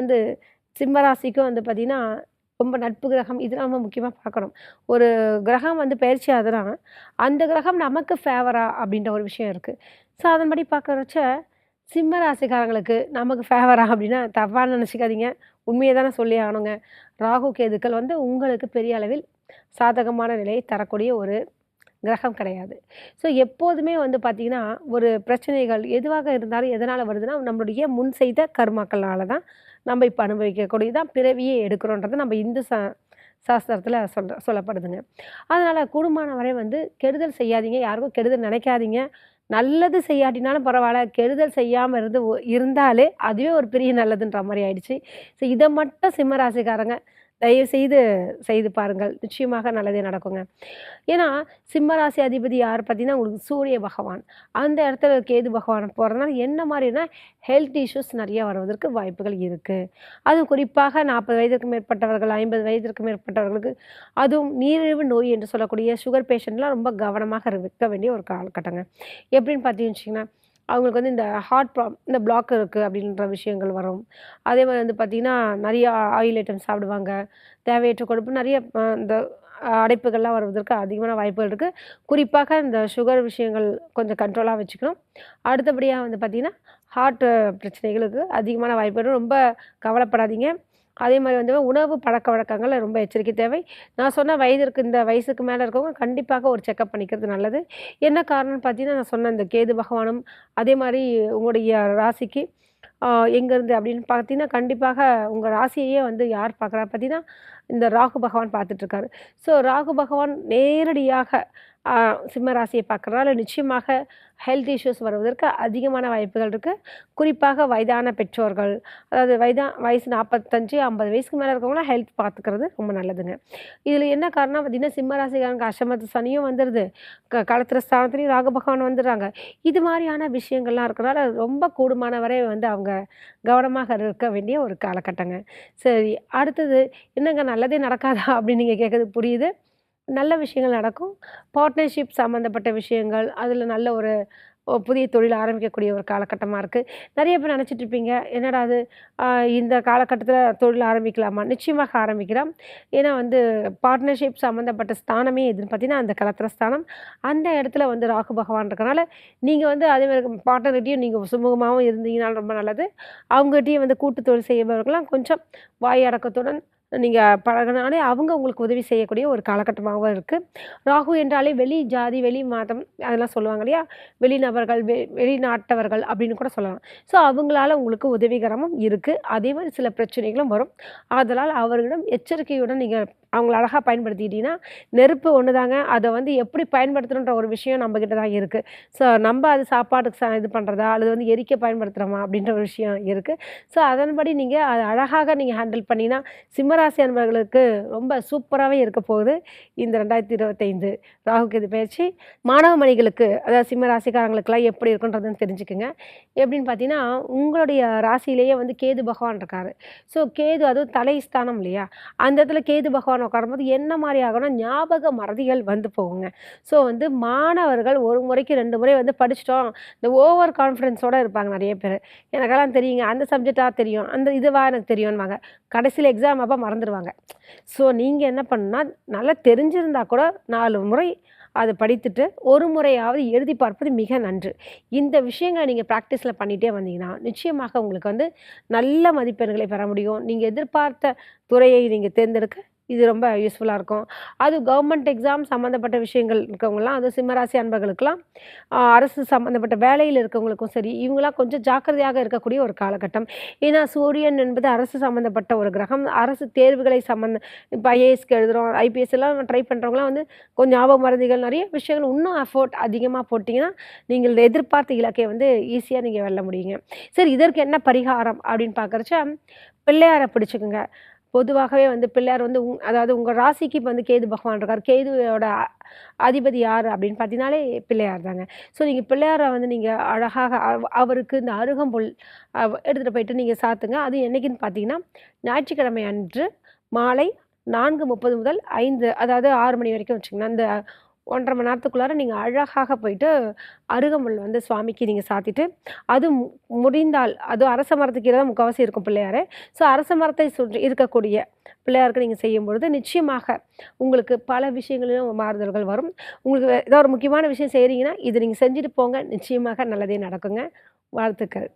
வந்து சிம்மராசிக்கும் வந்து பார்த்திங்கன்னா ரொம்ப நட்பு கிரகம் இதெல்லாம் நம்ம முக்கியமாக பார்க்கணும். ஒரு கிரகம் வந்து பயிற்சி ஆகுதுன்னா அந்த கிரகம் நமக்கு ஃபேவரா அப்படின்ற ஒரு விஷயம் இருக்குது ஸோ அதன்படி பார்க்குறச்ச சிம்ம ராசிக்காரங்களுக்கு நமக்கு ஃபேவரா அப்படின்னா தப்பாக நினச்சிக்காதீங்க. உண்மையை தானே சொல்லி ஆகணுங்க. ராகு கேதுக்கள் வந்து உங்களுக்கு பெரிய அளவில் சாதகமான நிலையை தரக்கூடிய ஒரு கிரகம் கிடையாது. ஸோ எப்போதுமே வந்து பார்த்திங்கன்னா ஒரு பிரச்சனைகள் எதுவாக இருந்தாலும் எதனால் வருதுன்னா நம்மளுடைய முன் செய்த கர்மாக்கள்னால தான் நம்ம இப்போ அனுபவிக்கக்கூடியதான் பிறவியே எடுக்கிறோன்றதை நம்ம இந்து சா சாஸ்திரத்தில் சொல்ற சொல்லப்படுதுங்க. அதனால் கூடுமான வரை வந்து கெடுதல் செய்யாதீங்க யாருக்கும் கெடுதல் நினைக்காதீங்க. நல்லது செய்யாட்டினாலும் பரவாயில்ல கெடுதல் செய்யாமல் இருந்து இருந்தாலே அதுவே ஒரு பெரிய நல்லதுன்ற மாதிரி ஆயிடுச்சு. ஸோ இதை மட்டும் சிம்மராசிக்காரங்க தயவு செய்து செய்து பாருங்கள். நிச்சயமாக நல்லதே நடக்குங்க. ஏன்னா சிம்மராசி அதிபதி யார் பார்த்தீங்கன்னா உங்களுக்கு சூரிய பகவான். அந்த இடத்துல கேது பகவான் போகிறதுனால என்ன மாதிரினா ஹெல்த் இஷ்யூஸ் நிறைய வருவதற்கு வாய்ப்புகள் இருக்குது அதுவும் குறிப்பாக நாற்பது வயதுக்கு மேற்பட்டவர்கள் ஐம்பது வயதிற்கு மேற்பட்டவர்களுக்கு அதுவும் நீரிழிவு நோய் என்று சொல்லக்கூடிய சுகர் பேஷண்ட்லாம் ரொம்ப கவனமாக இருக்க வேண்டிய ஒரு காலகட்டங்க. எப்படின்னு பார்த்தீங்கன்னு வச்சிங்கன்னா அவங்களுக்கு வந்து இந்த ஹார்ட் ப்ராப் இந்த பிளாக் இருக்குது அப்படின்ற விஷயங்கள் வரும். அதே மாதிரி வந்து பார்த்திங்கன்னா நிறைய ஆயில் ஐட்டம் சாப்பிடுவாங்க. தேவையற்ற கொழுப்பு நிறைய இந்த அடைப்புகள்லாம் வருவதற்கு அதிகமான வாய்ப்புகள் இருக்குது குறிப்பாக இந்த சுகர் விஷயங்கள் கொஞ்சம் கண்ட்ரோலாக வச்சுக்கணும். அடுத்தபடியாக வந்து பார்த்திங்கன்னா ஹார்ட் பிரச்சனைகளுக்கு அதிகமான வாய்ப்புகள். ரொம்ப கவலைப்படாதீங்க. அதே மாதிரி வந்து உணவு பழக்க வழக்கங்கள் ரொம்ப எச்சரிக்கை தேவை. நான் சொன்ன வயதிற்கு இந்த வயசுக்கு மேலே இருக்கவங்க கண்டிப்பாக ஒரு செக்கப் பண்ணிக்கிறது நல்லது. என்ன காரணம்னு பார்த்தீங்கன்னா நான் சொன்ன இந்த கேது பகவானும் அதே மாதிரி உங்களுடைய ராசிக்கு எங்கேருந்து அப்படின்னு பார்த்தீங்கன்னா கண்டிப்பாக உங்கள் ராசியையே வந்து யார் பார்க்குறா? பார்த்தீங்கன்னா இந்த ராகு பகவான் பார்த்துட்ருக்காரு. ஸோ ராகு பகவான் நேரடியாக சிம்ம ராசியை பார்க்குறதுனால நிச்சயமாக ஹெல்த் இஷ்யூஸ் வருவதற்கு அதிகமான வாய்ப்புகள் இருக்குது குறிப்பாக வயதான பெற்றோர்கள் அதாவது வயதா வயசு நாற்பத்தஞ்சு ஐம்பது வயசுக்கு மேலே இருக்கவங்களாம் ஹெல்த் பார்த்துக்கிறது ரொம்ப நல்லதுங்க. இதில் என்ன காரணம் பார்த்திங்கன்னா சிம்ம ராசிக்காரங்க அஷ்டமத்து சனியும் வந்துடுது க களத்திர ஸ்தானத்துலேயும் ராகு பகவான் வந்துடுறாங்க. இது மாதிரியான விஷயங்கள்லாம் இருக்கிறனால ரொம்ப கூடுமான வரை வந்து அவங்க கவனமாக இருக்க வேண்டிய ஒரு காலகட்டங்க. சரி அடுத்தது என்னங்க நல்லதே நடக்காதா? அப்படின்னு நீங்கள் கேட்குறது புரியுது. நல்ல விஷயங்கள் நடக்கும். பார்ட்னர்ஷிப் சம்மந்தப்பட்ட விஷயங்கள் அதில் நல்ல ஒரு புதிய தொழில் ஆரம்பிக்கக்கூடிய ஒரு காலகட்டமாக இருக்குது நிறைய பேர் நினச்சிட்டு இருப்பீங்க என்னடா அது? இந்த காலகட்டத்தில் தொழில் ஆரம்பிக்கலாமா? நிச்சயமாக ஆரம்பிக்கலாம். ஏன்னா வந்து பார்ட்னர்ஷிப் சம்மந்தப்பட்ட ஸ்தானமே எதுன்னு பார்த்தீங்கன்னா அந்த கலத்திர ஸ்தானம். அந்த இடத்துல வந்து ராகு பகவான் இருக்கனால நீங்கள் வந்து அதேமாதிரி பார்ட்னர்கிட்டையும் நீங்கள் சுமூகமாகவும் இருந்தீங்கனாலும் ரொம்ப நல்லது. அவங்ககிட்டையும் வந்து கூட்டு தொழில் செய்யபவர்கள்லாம் கொஞ்சம் வாய் அடக்கத்துடன் நீங்கள் பழகினாலே அவங்க உங்களுக்கு உதவி செய்யக்கூடிய ஒரு காலகட்டமாகவும் இருக்குது ராகு என்றாலே வெளி ஜாதி வெளி மதம் அதெல்லாம் சொல்லுவாங்க இல்லையா? வெளிநபர்கள் வெ வெளிநாட்டவர்கள் அப்படின்னு கூட சொல்லலாம். ஸோ அவங்களால உங்களுக்கு உதவிகரமும் இருக்குது அதே மாதிரி சில பிரச்சனைகளும் வரும். ஆதலால் அவர்களிடம் எச்சரிக்கையுடன் நீங்கள் அவங்கள அழகாக பயன்படுத்திக்கிட்டிங்கன்னா நெருப்பு ஒன்று தாங்க அதை வந்து எப்படி பயன்படுத்தணுன்ற ஒரு விஷயம் நம்மக்கிட்ட தான் இருக்குது ஸோ நம்ம அது சாப்பாட்டுக்கு ச இது பண்ணுறதா அல்லது வந்து எரிக்க பயன்படுத்துகிறோமா அப்படின்ற ஒரு விஷயம் இருக்குது ஸோ அதன்படி நீங்கள் அதை அழகாக நீங்கள் ஹேண்டில் பண்ணிங்கன்னா சிம்மராசி அன்பர்களுக்கு ரொம்ப சூப்பராகவே இருக்க போகுது இந்த ரெண்டாயிரத்தி இருபத்தைந்து ராகுக்கு இது பயிற்சி. மாணவ மணிகளுக்கு அதாவது சிம்ம ராசிக்காரங்களுக்கெல்லாம் எப்படி இருக்குன்றதுன்னு தெரிஞ்சுக்குங்க. எப்படின்னு பார்த்தீங்கன்னா உங்களுடைய ராசியிலேயே வந்து கேது பகவான் இருக்காரு. ஸோ கேது அதுவும் தலை ஸ்தானம் இல்லையா? அந்த இடத்துல கேது பகவான் உட்காரும்போது என்ன மாதிரி ஆகும்னா ஞாபக மறதிகள் வந்து போகுங்க. ஸோ வந்து மாணவர்கள் ஒரு முறைக்கு ரெண்டு முறை வந்து படிச்சிட்டோம். இந்த ஓவர் கான்ஃபிடென்ஸோடு இருப்பாங்க நிறைய பேர். எனக்கெல்லாம் தெரியுங்க. அந்த சப்ஜெக்டாக தெரியும். அந்த இதுவாக எனக்கு தெரியும்வாங்க கடைசியில் எக்ஸாம் அப்போ மறந்துடுவாங்க ஸோ நீங்கள் என்ன பண்ணுன்னா நல்லா தெரிஞ்சிருந்தால் கூட நாலு முறை அதை படித்துட்டு ஒரு முறையாவது எழுதி பார்ப்பது மிக நன்று. இந்த விஷயங்களை நீங்கள் ப்ராக்டிஸில் பண்ணிகிட்டே வந்தீங்கன்னா நிச்சயமாக உங்களுக்கு வந்து நல்ல மதிப்பெண்களை பெற முடியும். நீங்கள் எதிர்பார்த்த துறையை நீங்கள் தேர்ந்தெடுக்க இது ரொம்ப யூஸ்ஃபுல்லாக இருக்கும். அது கவர்மெண்ட் எக்ஸாம் சம்மந்தப்பட்ட விஷயங்கள் இருக்கவங்களாம் அது சிம்மராசி அன்பர்களுக்கெல்லாம் அரசு சம்மந்தப்பட்ட வேலையில் இருக்கவங்களுக்கும் சரி இவங்களாம் கொஞ்சம் ஜாக்கிரதையாக இருக்கக்கூடிய ஒரு காலகட்டம். ஏன்னா சூரியன் என்பது அரசு சம்மந்தப்பட்ட ஒரு கிரகம். அரசு தேர்வுகளை சம்மந்த இப்போ ஐஏஎஸ்க்கு எழுதுகிறோம் ஐபிஎஸ் எல்லாம் ட்ரை பண்ணுறவங்களாம் வந்து கொஞ்சம் ஞாபக மருந்துகள் நிறைய விஷயங்கள் இன்னும் எஃபோர்ட் அதிகமாக போட்டிங்கன்னா நீங்கள் எதிர்பார்த்த இலக்கை வந்து ஈஸியாக நீங்கள் வெல்ல முடியுங்க. சரி இதற்கு என்ன பரிகாரம் அப்படின்னு பார்க்குறச்ச பிள்ளையாரை பிடிச்சிக்குங்க. பொதுவாகவே வந்து பிள்ளையார் வந்து உங் அதாவது உங்கள் ராசிக்கு இப்போ வந்து கேது பகவான் இருக்கார். கேதுவோட அ- அதிபதி யார் அப்படின்னு பார்த்தீங்கனாலே பிள்ளையார் தாங்க. ஸோ நீங்கள் பிள்ளையாரை வந்து நீங்கள் அழகாக அவ- அவருக்கு இந்த அருகம்புல் எடுத்துகிட்டு போயிட்டு நீங்கள் சாத்துங்க. அது என்னைக்குன்னு பார்த்தீங்கன்னா ஞாயிற்றுக்கிழமை அன்று மாலை நான்கு முப்பது முதல் ஐந்து அதாவது ஆறு மணி வரைக்கும் வச்சுக்கோங்க அந்த ஒன்றரை மணி நேரத்துக்குள்ளார நீங்கள் அழகாக போயிட்டு அருகம்புல் வந்து சுவாமிக்கு நீங்கள் சாத்திட்டு அது மு- முடிந்தால் அது அரச மரத்துக்கு கீழே தான் முக்கால்வாசி இருக்கும் பிள்ளையாரே. ஸோ அரச மரத்தை சுற்றி இருக்கக்கூடிய பிள்ளையாருக்கு நீங்கள் செய்யும் பொழுது நிச்சயமாக உங்களுக்கு பல விஷயங்களிலும் மாறுதல்கள் வரும். உங்களுக்கு வே- ஏதோ ஒரு முக்கியமான விஷயம் செய்கிறீங்கன்னா இது நீங்கள் செஞ்சுட்டு போங்க. நிச்சயமாக நல்லதே நடக்குங்க. வாழ்த்துக்கள்.